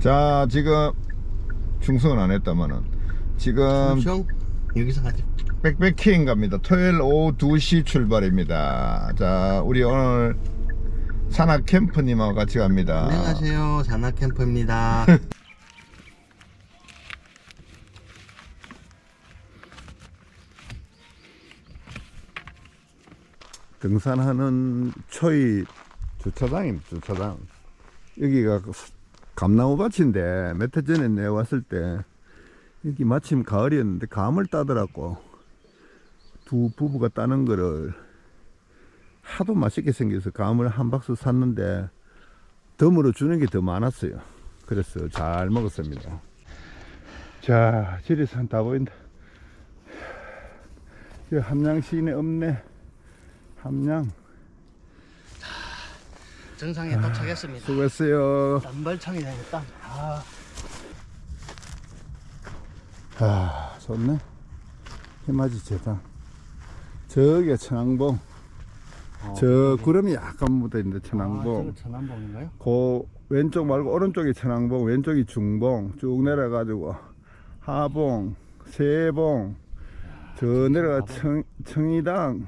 자 지금 충성은 안 했다마는 지금 형 여기서 가자. 백패킹 갑니다 토요일 오후 2시 출발입니다 자 우리 오늘 산악 캠프님하고 같이 갑니다 안녕하세요. 자나 캠프입니다. 등산하는 초이 주차장입니다 주차장 여기가 그 감나무 밭인데 몇 해 전에 내가 왔을 때 여기 마침 가을이었는데 감을 따더라고. 두 부부가 따는 거를 하도 맛있게 생겨서 감을 한 박스 샀는데 덤으로 주는 게 더 많았어요. 그래서 잘 먹었습니다. 자 지리산 다 보인다. 이 함양 시내 없네 함양 정상에 도착했습니다. 수고했어요. 땀벌창이 되겠다. 아, 아 좋네. 해맞이 재단. 저게 천왕봉. 저 구름이 약간 묻어있는데 천왕봉. 아, 저거 천안봉인가요? 그 왼쪽 말고 오른쪽이 천왕봉 왼쪽이 중봉. 쭉 내려가지고 하봉 세봉. 저 내려가 청, 청이당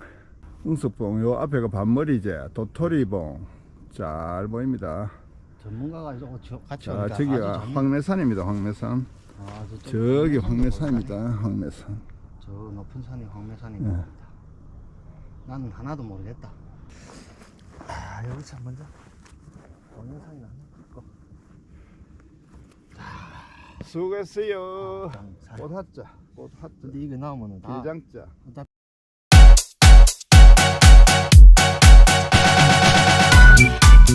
응석봉. 요 앞에가 반머리제 도토리봉 잘 보입니다 전문가가 저- 같이 자 오니까 저기가 아주 전문- 황매산입니다 황매산 아, 저기 황매산입니다. 황매산 저 높은 산이 황매산인 네. 겁니다. 나는 하나도 모르겠다. 아, 여기서 먼저 황매산이 나는 거. 수고했어요 산. 꽃하자 꽃하자 근데 이거 나오면은 다 길장자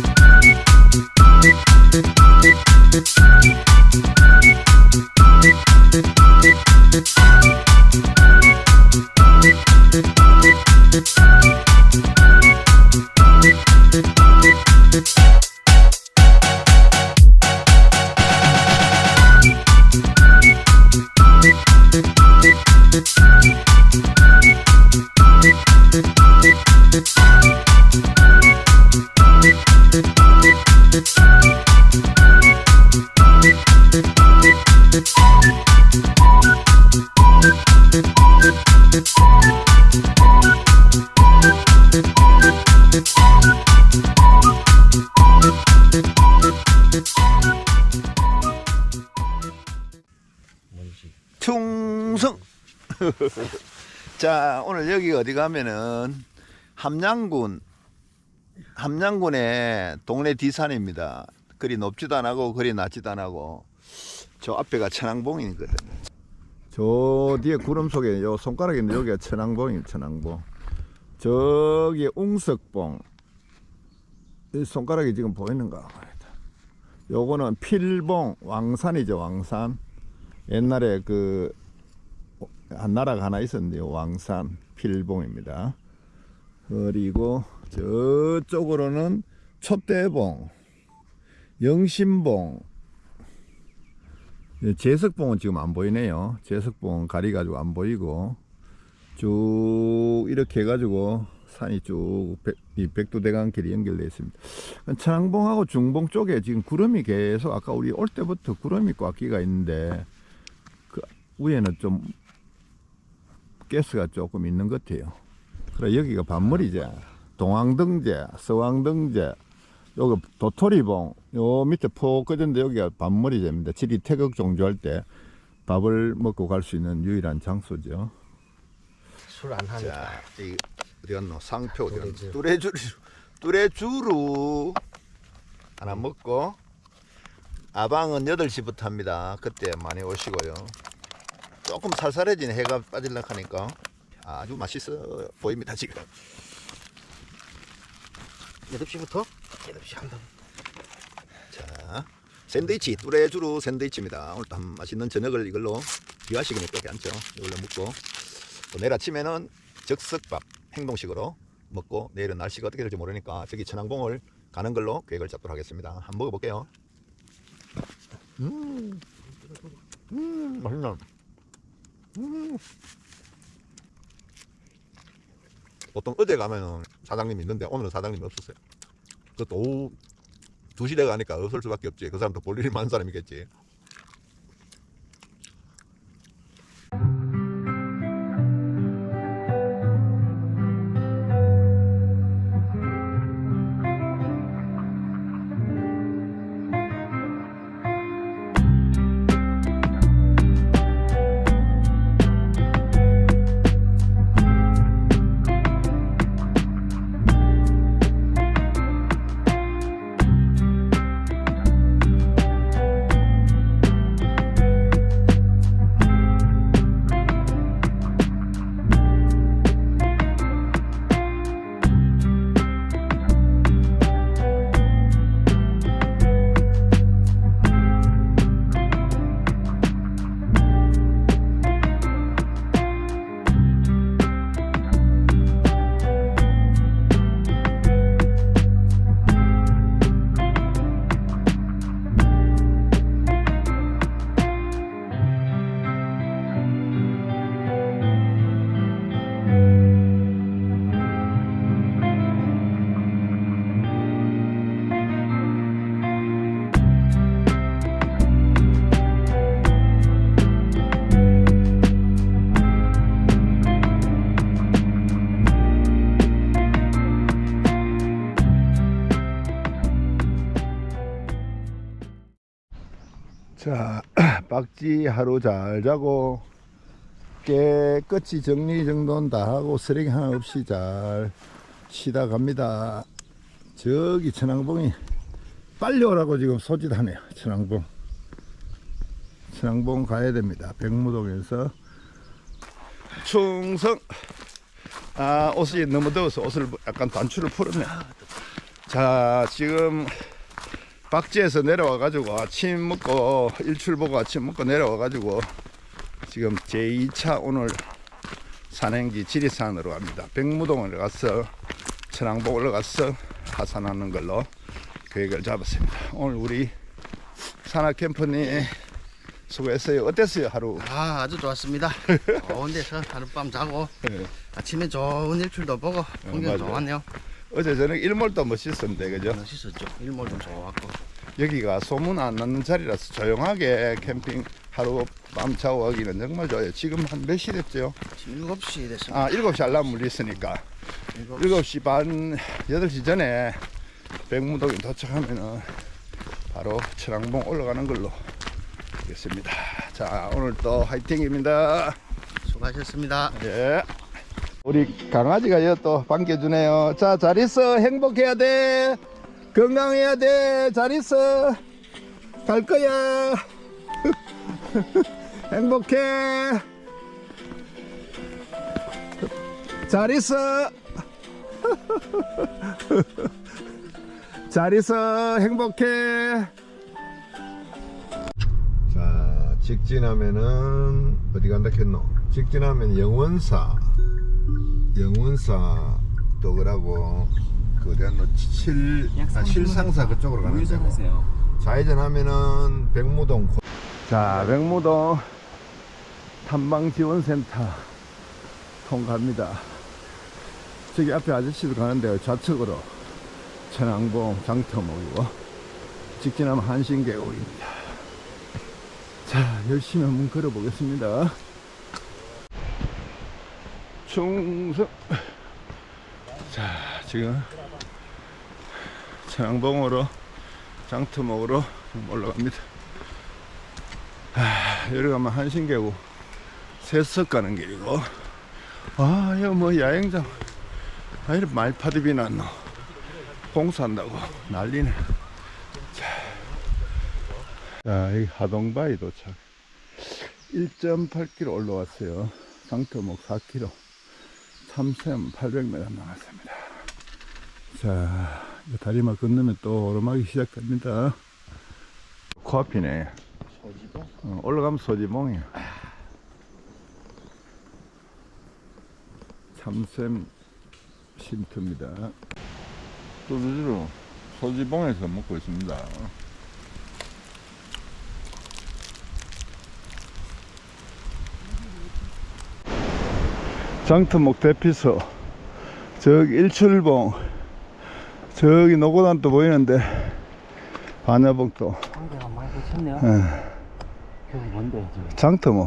다 충성. 자 오늘 여기 어디 가면은 함양군 함양군의 동네 디산입니다. 그리 높지도 않고 그리 낮지도 않고 저 앞에가 천왕봉이거든요 저 뒤에 구름 속에 요 손가락에 있는 여기가 천왕봉이에요 천왕봉 저기 웅석봉 이 손가락이 지금 보이는가 요거는 필봉 왕산이죠 왕산 옛날에 그 한 나라가 하나 있었는데요. 왕산 필봉입니다. 그리고 저쪽으로는 촛대봉, 영신봉, 예, 제석봉은 지금 안 보이네요. 제석봉은 가리가지고 안 보이고 쭉 이렇게 해가지고 산이 쭉 백, 이 백두대간 길이 연결되어 있습니다. 천왕봉하고 중봉 쪽에 지금 구름이 계속 아까 우리 올 때부터 구름이 꽉 끼가 있는데 그 위에는 좀 가스가 조금 있는 것 같아요. 그래 여기가 반머리제, 동황등제, 서황등제, 여기 도토리봉, 요 밑에 폭 꺼졌는데 여기가 반머리제입니다. 지리 태극 종주할 때 밥을 먹고 갈 수 있는 유일한 장소죠. 술 안 하니까. 자, 이 어디 갔노? 상표 어디 갔노? 뚜레쥬. 뚜레쥬 뚜레쥬루 하나 먹고 아방은 8시부터 합니다. 그때 많이 오시고요. 조금 살살해진 해가 빠질락 하니까 아주 맛있어 보입니다, 지금. 8시부터 8시 한다. 자, 샌드위치, 뚜레쥬루 샌드위치입니다. 오늘 또 맛있는 저녁을 이걸로 비화식이니 꼭 않죠. 이걸로 먹고 또 내일 아침에는 즉석밥 행동식으로 먹고 내일은 날씨가 어떻게 될지 모르니까 저기 천왕봉을 가는 걸로 계획을 잡도록 하겠습니다. 한번 먹어볼게요. 음, 음, 맛있네. 음. 보통 어제 가면은 사장님이 있는데 오늘은 사장님이 없었어요. 그것도 오후 두 시대가 가니까 없을 수밖에 없지. 그 사람도 볼 일이 많은 사람이겠지. 박지 하루 잘 자고 깨끗이 정리 정돈 다 하고 쓰레기 하나 없이 잘 쉬다 갑니다. 저기 천왕봉이 빨리 오라고 지금 소짓하네요. 천왕봉. 천왕봉 가야 됩니다. 백무동에서 충성. 아 옷이 너무 더워서 옷을 약간 단추를 풀었네. 자 지금 박지에서 내려와 가지고 아침 먹고 일출 보고 아침 먹고 내려와 가지고 지금 제2차 오늘 산행기 지리산으로 갑니다. 백무동을 가서 천왕봉 올라가서 하산하는 걸로 계획을 잡았습니다. 오늘 우리 산악 캠프님 수고했어요. 어땠어요 하루? 아 아주 좋았습니다. 좋은 데서 하룻밤 자고 네. 아침에 좋은 일출도 보고 풍경 맞아요. 좋았네요. 어제 저녁 일몰도 멋있었는데 그죠? 멋있었죠. 일몰도 좋았고. 여기가 소문 안 나는 자리라서 조용하게 캠핑 하루 밤 자고 가기는 정말 좋아요. 지금 한 몇 시 됐죠? 지금 7시 됐습니다. 아, 7시 알람 울렸으니까 7시 반, 8시 전에 백무동에 도착하면은 바로 천왕봉 올라가는 걸로 하겠습니다. 자, 오늘 또 화이팅입니다. 수고하셨습니다. 예. 우리 강아지가 여기 또 반겨주네요. 자, 잘 있어. 행복해야 돼. 건강해야 돼. 잘 있어. 갈 거야. 행복해. 잘 있어. 잘 있어. 행복해. 자, 직진하면은 어디 간다 했노? 직진하면 영원사, 영원사 또그라고 그 어디 갔노? 칠, 아, 실상사 그쪽으로 가는 데고. 좌회전 하면은 백무동. 고- 자, 백무동 탐방지원센터 통과합니다. 저기 앞에 아저씨도 가는데요. 좌측으로 천왕봉 장터목이고 직진하면 한신계곡입니다. 자, 열심히 한번 걸어보겠습니다. 충성. 자, 지금 천왕봉으로 장터목으로 좀 올라갑니다. 아, 여기 가면 한신계곡 새석 가는 길이고, 아, 여기 뭐 야영장, 아, 이런 말파디비 났노. 공사한다고 난리네. 자, 여기 하동바위 도착. 1.8km 올라왔어요. 상토목 4km. 참샘 800m 남았습니다. 자, 이 다리만 건너면 또 오르막이 시작됩니다. 코앞이네. 소지봉? 어, 올라가면 소지봉이야. 참샘 쉼터입니다. 소주로 소지봉에서 먹고 있습니다. 장터목 대피소 저기 일출봉 저기 노고단도 보이는데 반야복도. 상대가 많이 붙였네요. 예. 저기 뭔데 지금? 장터모.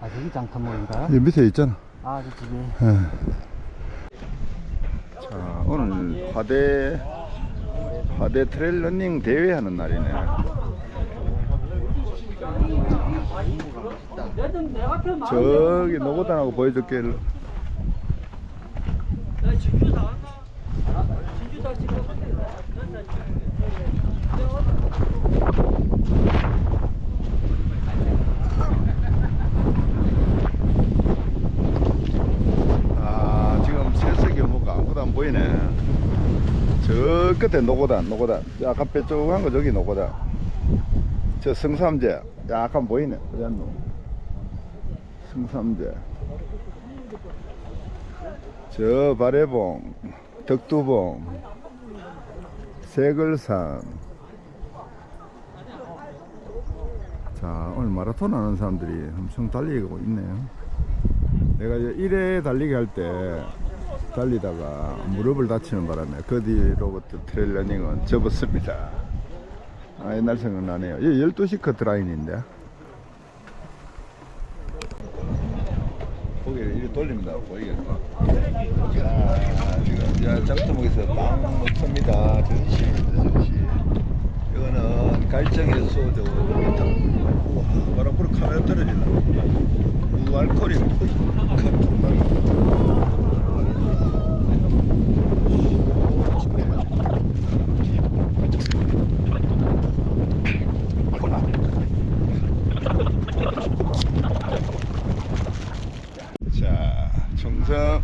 아 저기 장터모인가요? 여기 밑에 있잖아. 아 저 집에 자, 오늘 화대, 화대 트레일 러닝 대회 하는 날이네. 저기 노고단하고 보여줄게. 아, 지금 새석이 뭐가 아무것도 안 보이네. 저 끝에 노고단, 노고단. 약간 빼쪽한 거 저기 노고단. 저 성삼재, 약간 보이네. 갔노? 성삼재. 저 발해봉, 덕두봉, 세글산. 자, 오늘 마라톤 하는 사람들이 엄청 달리고 있네요. 내가 이제 1회 달리기 할 때 달리다가 무릎을 다치는 바람에 그 뒤로부터 트레일 러닝은 접었습니다. 아, 옛날 생각나네요. 이 12시 커트 라인인데. 고개를 이리 돌립니다. 보이겠나? 자, 지금 야, 장터목에서 빵 먹습니다. 전시, 전시. 이거는 소주. 우와, 바로 앞으로 카메라 떨어진다. 무알콜이 자, 청성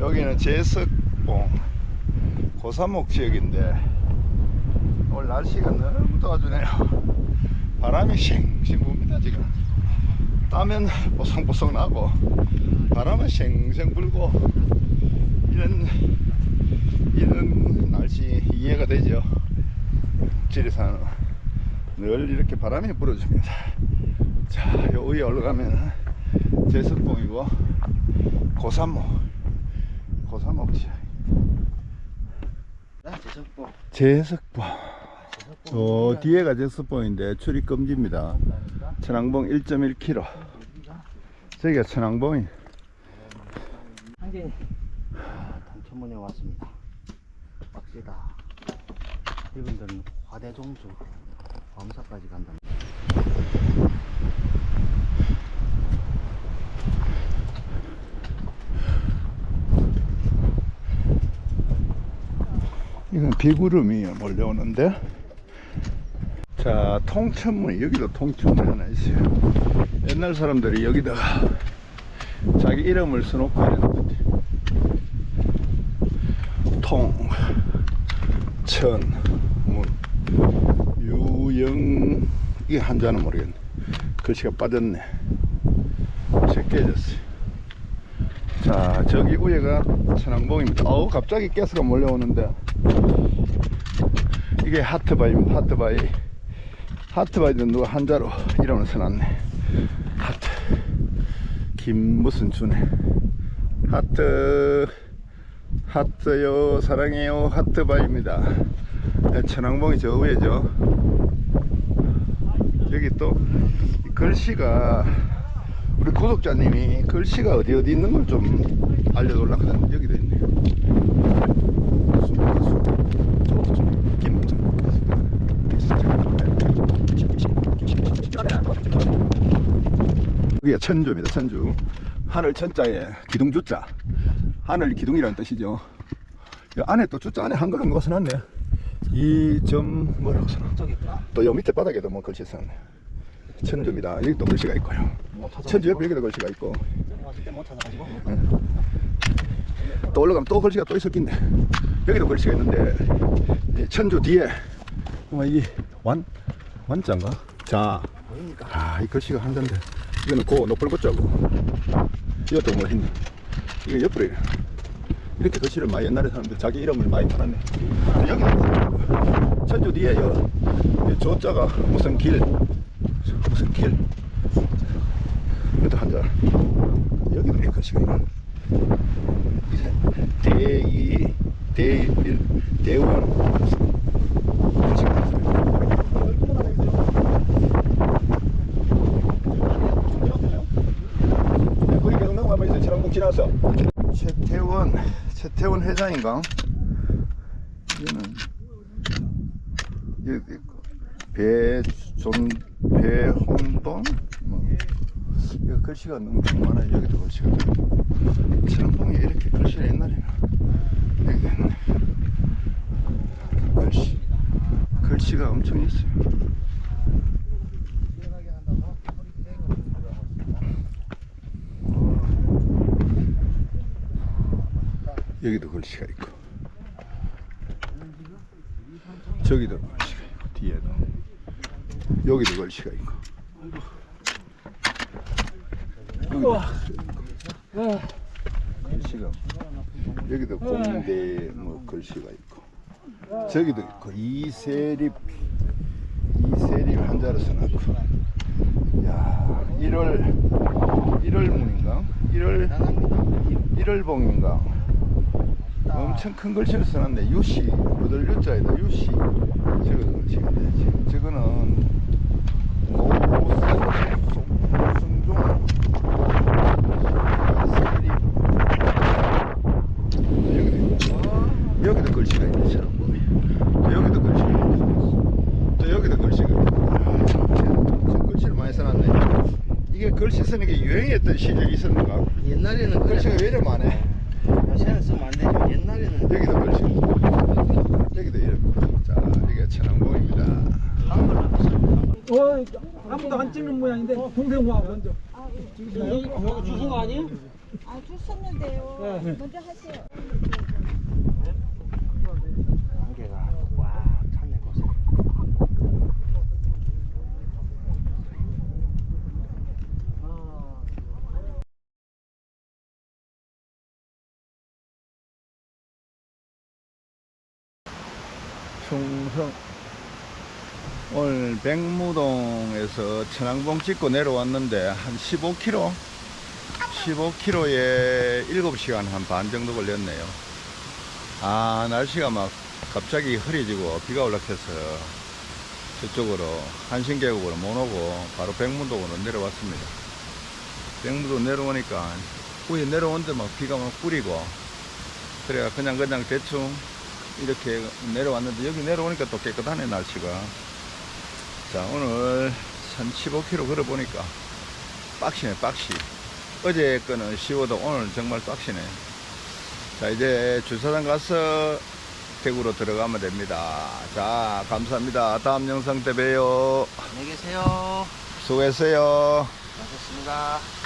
여기는 제석봉 고사목 지역인데 오늘 날씨가 너무 도와주네요. 바람이 싱싱 붑니다 지금. 따면 뽀송뽀송 나고 바람은 셴셴 불고 이런 이런 날씨 이해가 되죠. 지리산은 늘 이렇게 바람이 불어줍니다. 자, 요 위에 올라가면 제석봉이고 고산목 고산목 지역 아, 제석봉. 제석봉 저 뒤에가 제석봉인데 출입 금지입니다. 천왕봉 1.1km. 저기가 천왕봉이. 한개 단천문에 왔습니다. 빡세다. 이분들은 화대종주 범사까지 간다. 이건 비구름이 몰려오는데. 자, 통천문. 여기도 통천문 하나 있어요. 옛날 사람들이 여기다가 자기 이름을 써놓고 이랬는데. 통, 천, 문, 유영, 이게 한자는 모르겠네. 글씨가 빠졌네. 제 깨졌어요. 자, 저기 위에가 천왕봉입니다. 어우, 갑자기 가스가 몰려오는데. 이게 하트바이입니다. 하트바이. 하트 바이는 누가 한자로 이름을 써놨네. 하트. 김 무슨 주네. 하트. 하트요, 사랑해요. 하트바이입니다. 네, 천왕봉이 저 위에죠. 여기 또 글씨가 우리 구독자님이 글씨가 어디 어디 있는 걸 좀 알려달라 하거든. 여기도 있네요. 여기가 천주입니다. 천주. 하늘 천자에 기둥 주자. 하늘 기둥이라는 뜻이죠. 이 안에 또 주자 안에 한글 한거 써놨네. 이 점 뭐라고 써놨? 또요 밑에 바닥에도 뭐 글씨 써놨네. 천주입니다. 여기 또 글씨가 있고요. 천주 옆에 여기도 글씨가 있고. 또 올라가면 또 글씨가 또 있을 낀데 여기도 글씨가 있는데 이 천주 뒤에 뭐이완 완자인가? 자? 아, 이 글씨가 한자인데 이거는 고 높을 고자고 이것도 뭐 했네 이거 옆으로. 이렇게 글씨를 많이 옛날에 사람들 자기 이름을 많이 달았네. 여기 천주 뒤에 요, 이 조자가 무슨 길? 무슨 길? 이것도 한자. 여기도 이렇게 글씨가 있네. 대이 대일 대원 글씨가 있어요. 회장인가? 얘는 여기 배존 배홍돈 뭐 이거 글씨가 너무 많아 여기도 글씨가. 천봉에 이렇게 글씨가 옛날에는 여기 글씨. 글씨가 엄청 있어요 여기도 글씨가 있고. 저기도 글씨가 있고 뒤에도. 여기도 글씨가 있고. 여기도 글씨가 있고. 여기도 공대 뭐 글씨가 있고. 저기도 있고. 이세립 이세립 한자로 써놨고. 야 1월 1월 문인가? 1월 1월봉인가 엄청 큰 글씨를 써놨네. 유씨 여덟 유자에다. 유씨 저거 지금 저거는 여기도 여기도 글씨가 있네 저런 거. 여기도 글씨가 있네 또 여기도 글씨가 있네. 저 글씨를 많이 써놨네. 이게 글씨 쓰는 게 유행했던 시절이 있었는가? 옛날에는 글씨가. 왜 이렇게 많아 요새는 쓰면 안 되죠. 옛날에는 여기도 글씨 여기도 이렇게 자 이게 천왕봉입니다 어, 아무도 안 찍는 모양인데 동생 와 먼저. 여기 주신 거 아니에요? 아, 주셨는데요. 네. 먼저 하세요. 안개가 꽉 찼네 곳에. 충성 오늘 백무동에서 천왕봉 찍고 내려왔는데 한 15km 15km에 7시간 한 반 정도 걸렸네요. 아 날씨가 막 갑자기 흐려지고 비가 올라켜서 저쪽으로 한신계곡으로 못 오고 바로 백무동으로 내려왔습니다. 백무동 내려오니까 위에 내려오는데 막 비가 막 뿌리고 그래가 그냥 그냥 대충 이렇게 내려왔는데 여기 내려오니까 또 깨끗하네 날씨가. 자 오늘 한 15km 걸어보니까 빡시네 빡시. 어제 거는 쉬워도 오늘 정말 빡시네. 자 이제 주차장 가서 대구로 들어가면 됩니다. 자 감사합니다. 다음 영상 때 봬요. 안녕히 계세요. 수고했어요. 고맙습니다.